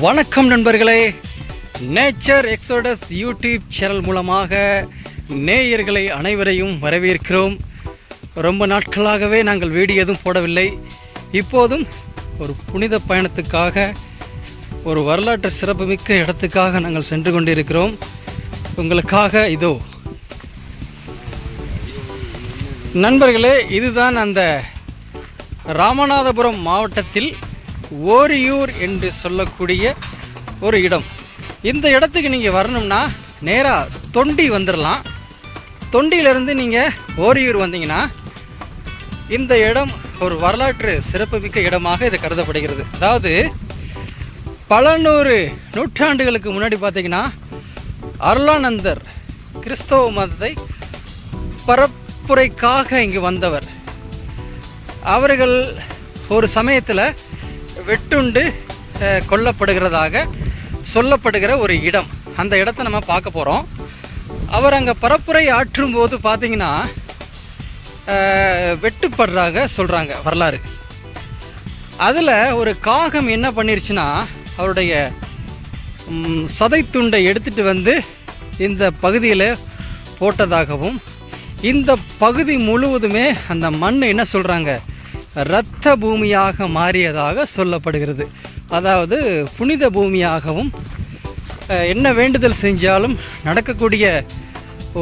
வணக்கம் நண்பர்களே. Nature exodus YouTube channel மூலமாக நேயர்களை அனைவரையும் வரவேற்கிறோம். ரொம்ப நாட்களாகவே நாங்கள் வீடியோ எதுவும் போடவில்லை. இப்போதும் ஒரு புனித பயணத்துக்காக ஒரு வரலாற்று சிறப்புமிக்க இடத்துக்காக நாங்கள் சென்று கொண்டிருக்கிறோம். உங்களுக்காக இதோ. நண்பர்களே இதுதான் அந்த ராமநாதபுரம் மாவட்டத்தில் ஓரியூர் என்று சொல்லக்கூடிய ஒரு இடம். இந்த இடத்துக்கு நீங்கள் வரணும்னா நேராக தொண்டி வந்துடலாம் தொண்டியிலேருந்து நீங்கள் ஓரியூர் வந்தீங்கன்னா இந்த இடம் ஒரு வரலாற்று சிறப்புமிக்க இடமாக இது கருதப்படுகிறது. அதாவது பல நூறு நூற்றாண்டுகளுக்கு முன்னாடி பார்த்தீங்கன்னா அருளானந்தர் கிறிஸ்தவ மதத்தை பரப்புரைக்காக இங்கு வந்தவர். அவர்கள் ஒரு சமயத்தில் வெட்டுண்டு கொல்லப்படுகிறதாக சொல்லப்படுகிற ஒரு இடம். அந்த இடத்த நம்ம பார்க்க போகிறோம் அவர் அங்கே பரப்புரை ஆற்றும் போது பார்த்தீங்கன்னா வெட்டுப்படுறாங்க சொல்கிறாங்க வரலாறு. அதில் ஒரு காகம் என்ன பண்ணிருச்சுன்னா அவருடைய சதைத்துண்டை எடுத்துகிட்டு வந்து இந்த பகுதியில் போட்டதாகவும் இந்த பகுதி முழுவதுமே அந்த மண் என்ன சொல்கிறாங்க இரத்த பூமியாக மாறியதாக சொல்லப்படுகிறது. அதாவது புனித பூமியாகவும் என்ன வேண்டுதல் செஞ்சாலும் நடக்கக்கூடிய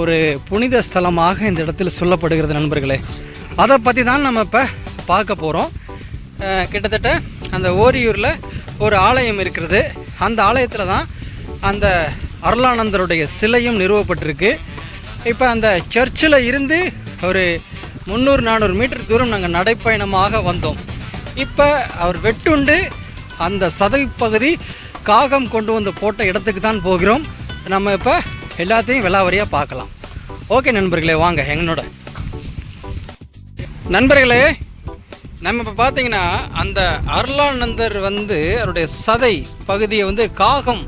ஒரு புனித ஸ்தலமாக இந்த இடத்துல சொல்லப்படுகிறது நண்பர்களே. அதை பற்றி தான் நம்ம இப்போ பார்க்க போகிறோம் கிட்டத்தட்ட அந்த ஓரியூரில் ஒரு ஆலயம் இருக்கிறது. அந்த ஆலயத்தில் தான் அந்த அருளானந்தருடைய சிலையும் நிறுவப்பட்டிருக்கு. இப்போ அந்த சர்ச்சில் இருந்து ஒரு முந்நூறு நானூறு மீட்டர் தூரம் நாங்கள் நடைப்பயணமாக வந்தோம். இப்போ அவர் வெட்டுண்டு அந்த சதை பகுதி காகம் கொண்டு வந்து போட்ட இடத்துக்கு தான் போகிறோம். நம்ம இப்போ எல்லாத்தையும் விலாவரியாக பார்க்கலாம். ஓகே நண்பர்களே வாங்க எங்களோட. நண்பர்களே நம்ம இப்போ பார்த்தீங்கன்னா அந்த அருளானந்தர் வந்து அவருடைய சதை பகுதியை வந்து காகம்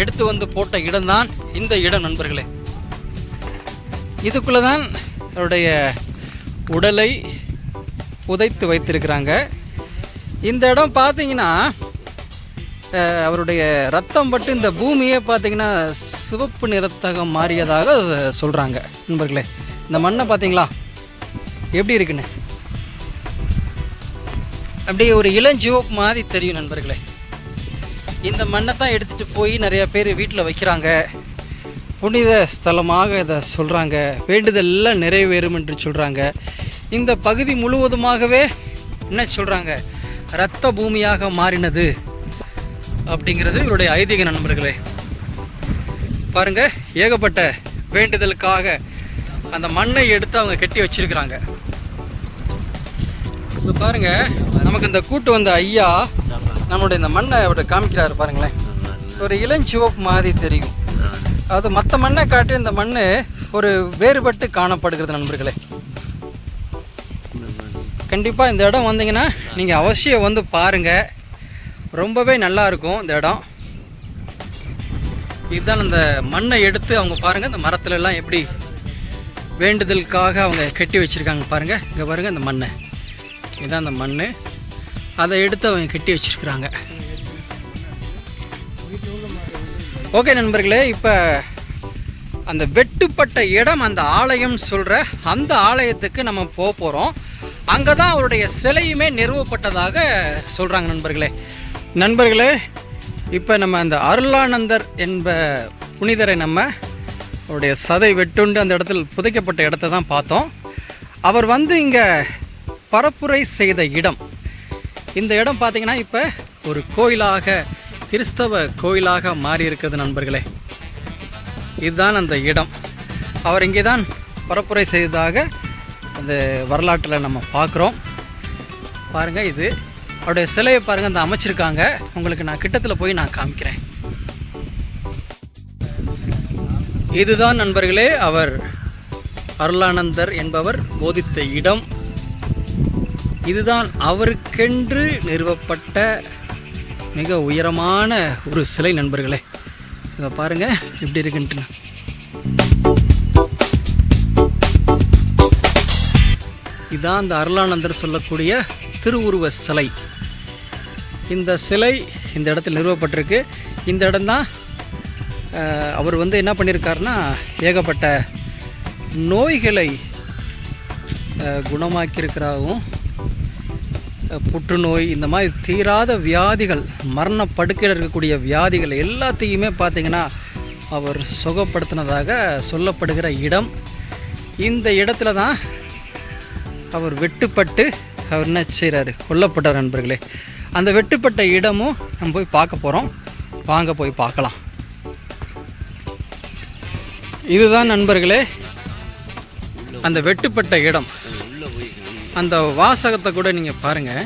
எடுத்து வந்து போட்ட இடம்தான் இந்த இடம் நண்பர்களே. இதுக்குள்ளே தான் அவருடைய உடலை புதைத்து வைத்திருக்கிறாங்க. இந்த இடம் பார்த்தீங்கன்னா அவருடைய ரத்தம் பட்டு இந்த பூமியே பார்த்தீங்கன்னா சிவப்பு நிறத்தாக மாறியதாக சொல்கிறாங்க நண்பர்களே இந்த மண்ணை பார்த்தீங்களா? எப்படி இருக்குன்னு? அப்படியே ஒரு இளஞ்சிவப்பு மாதிரி தெரியும் நண்பர்களே. இந்த மண்ணை தான் எடுத்துகிட்டு போய் நிறையா பேர் வீட்டில் வைக்கிறாங்க. புனித ஸ்தலமாக இதை சொல்கிறாங்க வேண்டுதல்லாம் நிறைவேறும் என்று சொல்கிறாங்க இந்த பகுதி முழுவதுமாகவே என்ன சொல்கிறாங்க இரத்த பூமியாக மாறினது அப்படிங்கிறது இவருடைய ஐதீக நண்பர்களே. பாருங்கள் ஏகப்பட்ட வேண்டுதலுக்காக அந்த மண்ணை எடுத்து அவங்க கட்டி வச்சிருக்கிறாங்க. இப்போ பாருங்க நமக்கு இந்த கூட்டு வந்த ஐயா நம்மளுடைய இந்த மண்ணை அவர்கிட்ட காமிக்கிறாரு பாருங்களேன். ஒரு இளஞ்சிவப்பு மாதிரி தெரியும். அது மற்ற மண்ணை காட்டி இந்த மண் ஒரு வேறுபட்டு காணப்படுகிறது நண்பர்களே. கண்டிப்பாக இந்த இடம் வந்தீங்கன்னா நீங்கள் அவசியம் வந்து பாருங்கள் ரொம்பவே நல்லா இருக்கும் இந்த இடம். இதுதான் அந்த மண்ணை எடுத்து அவங்க பாருங்கள் இந்த மரத்துலலாம் எப்படி வேண்டுதலுக்காக அவங்க கட்டி வச்சுருக்காங்க பாருங்கள் இங்கே பாருங்கள் இந்த மண்ணை. இதுதான் அந்த மண் அதை எடுத்து அவங்க கட்டி வச்சிருக்கிறாங்க. ஓகே நண்பர்களே இப்போ அந்த வெட்டுப்பட்ட இடம் அந்த ஆலயம் சொல்கிற அந்த ஆலயத்துக்கு நம்ம போக போகிறோம் அங்கே தான் அவருடைய சிலையுமே நிறுவப்பட்டதாக சொல்கிறாங்க நண்பர்களே. நண்பர்களே இப்போ நம்ம அந்த அருளானந்தர் என்ப புனிதரை நம்ம அவருடைய சதை வெட்டுண்டு அந்த இடத்தில் புதைக்கப்பட்ட இடத்த தான் பார்த்தோம். அவர் வந்து இங்கே பரப்புரை செய்த இடம். இந்த இடம் பார்த்தீங்கன்னா இப்போ ஒரு கோயிலாக கிறிஸ்தவ கோயிலாக மாறியிருக்கிறது நண்பர்களே. இதுதான் அந்த இடம். அவர் இங்கே தான் பரப்புரை செய்ததாக அந்த வரலாற்றில் நம்ம பார்க்குறோம். பாருங்கள் இது அவருடைய சிலையை பாருங்கள் அந்த அமைச்சிருக்காங்க. உங்களுக்கு நான் கிட்டத்தில் போய் நான் காமிக்கிறேன். இதுதான் நண்பர்களே அவர் அருளானந்தர் என்பவர் போதித்த இடம். இதுதான் அவருக்கென்று நிறுவப்பட்ட மிக உயரமான ஒரு சிலை நண்பர்களே. இதை பாருங்கள் எப்படி இருக்குன்ட்டு இதான் அந்த அருளானந்தர் சொல்லக்கூடிய திருவுருவ சிலை. இந்த சிலை இந்த இடத்தில் நிறுவப்பட்டிருக்கு. இந்த இடம்தான் அவர் வந்து என்ன பண்ணியிருக்காருன்னா ஏகப்பட்ட நோய்களை குணமாக்கியிருக்கிறாகவும் புற்றுநோய் இந்த மாதிரி தீராத வியாதிகள் மரண படுக்கையில் இருக்கக்கூடிய வியாதிகள் எல்லாத்தையுமே பார்த்திங்கன்னா அவர் சுகப்படுத்தினதாக சொல்லப்படுகிற இடம். இந்த இடத்துல தான் அவர் வெட்டுப்பட்டு அவர் என்ன செய்கிறாரு கொல்லப்பட்டார் நண்பர்களே. அந்த வெட்டுப்பட்ட இடமும் நம்ம போய் பார்க்க போகிறோம் வாங்க போய் பார்க்கலாம். இதுதான் நண்பர்களே அந்த வெட்டுப்பட்ட இடம். அந்த வாசகத்தை கூட நீங்கள் பாருங்கள்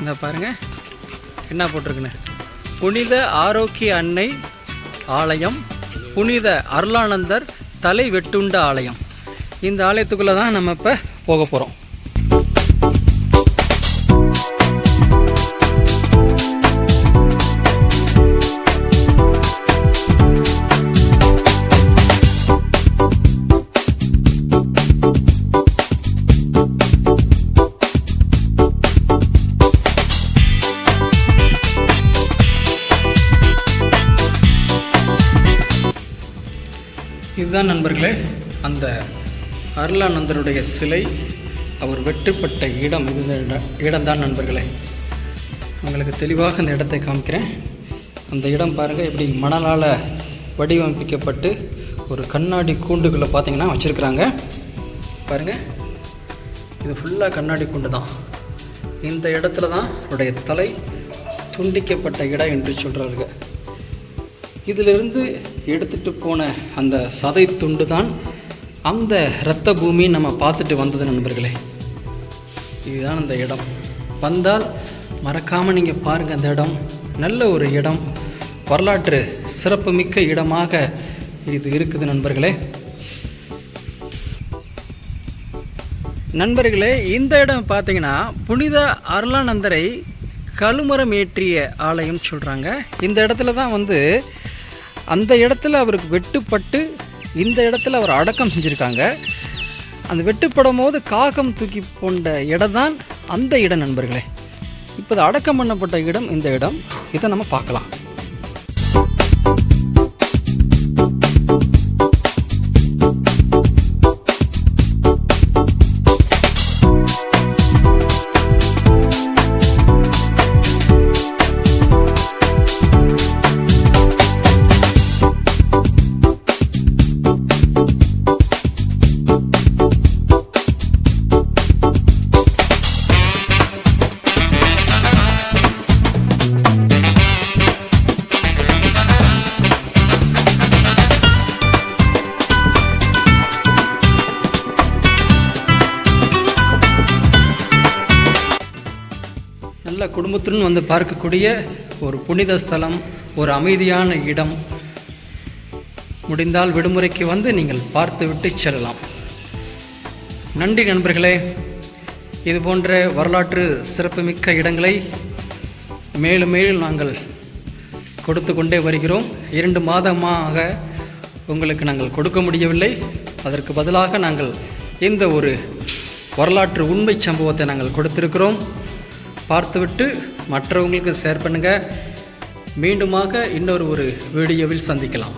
இந்த பாருங்க. என்ன போட்டிருக்குன்னு? புனித ஆரோக்கிய அன்னை ஆலயம் புனித அருளானந்தர் தலை வெட்டுண்ட ஆலயம். இந்த ஆலயத்துக்குள்ளே தான் நம்ம இப்போ போக போகிறோம் இதுதான் நண்பர்களே அந்த அருளானந்தருடைய சிலை. அவர் வெட்டுப்பட்ட இடம் இந்த இட- இடம்தான் நண்பர்களே. உங்களுக்கு தெளிவாக அந்த இடத்தை காமிக்கிறேன். அந்த இடம் பாருங்கள் எப்படி மணலால் வடிவமைக்கப்பட்டு ஒரு கண்ணாடி கூண்டுக்குள்ளே பார்த்தீங்கன்னா வச்சுருக்குறாங்க. பாருங்கள் இது ஃபுல்லாக கண்ணாடி கூண்டு தான். இந்த இடத்துல தான் அவருடைய தலை துண்டிக்கப்பட்ட இடம் என்று சொல்கிறார்கள் இதிலிருந்து எடுத்துட்டு போன அந்த சதை துண்டு தான் அந்த இரத்த பூமி நம்ம பார்த்துட்டு வந்தது நண்பர்களே. இதுதான் அந்த இடம். வந்தால் மறக்காமல் நீங்கள் பாருங்கள் அந்த இடம். நல்ல ஒரு இடம். வரலாற்று சிறப்புமிக்க இடமாக இது இருக்குது நண்பர்களே. நண்பர்களே இந்த இடம் பார்த்தீங்கன்னா புனித அருளானந்தரை கழுமரம் ஏற்றிய ஆலயம் சொல்கிறாங்க இந்த இடத்துல தான் வந்து அந்த இடத்துல அவருக்கு வெட்டுப்பட்டு இந்த இடத்துல அவர் அடக்கம் செஞ்சுருக்காங்க. அந்த வெட்டுப்படும் போது காகம் தூக்கி கொண்ட இடம் தான் அந்த இடம் நண்பர்களே. இப்போது அடக்கம் பண்ணப்பட்ட இடம் இந்த இடம். இதை நம்ம பார்க்கலாம். குடும்பத்துடன் வந்து பார்க்கக்கூடிய ஒரு புனித ஸ்தலம் ஒரு அமைதியான இடம். முடிந்தால் விடுமுறைக்கு வந்து நீங்கள் பார்த்து விட்டு செல்லலாம். நன்றி நண்பர்களே. இது போன்ற வரலாற்று சிறப்புமிக்க இடங்களை மேலும் மேலும் நாங்கள் கொடுத்து கொண்டே வருகிறோம். இரண்டு மாதமாக உங்களுக்கு நாங்கள் கொடுக்க முடியவில்லை. அதற்கு பதிலாக நாங்கள் இந்த ஒரு வரலாற்று உண்மை சம்பவத்தை நாங்கள் கொடுத்திருக்கிறோம். பார்த்துவிட்டு மற்றவங்களுக்கு ஷேர் பண்ணுங்கள் மீண்டுமாக இன்னொரு ஒரு வீடியோவில் சந்திக்கலாம்.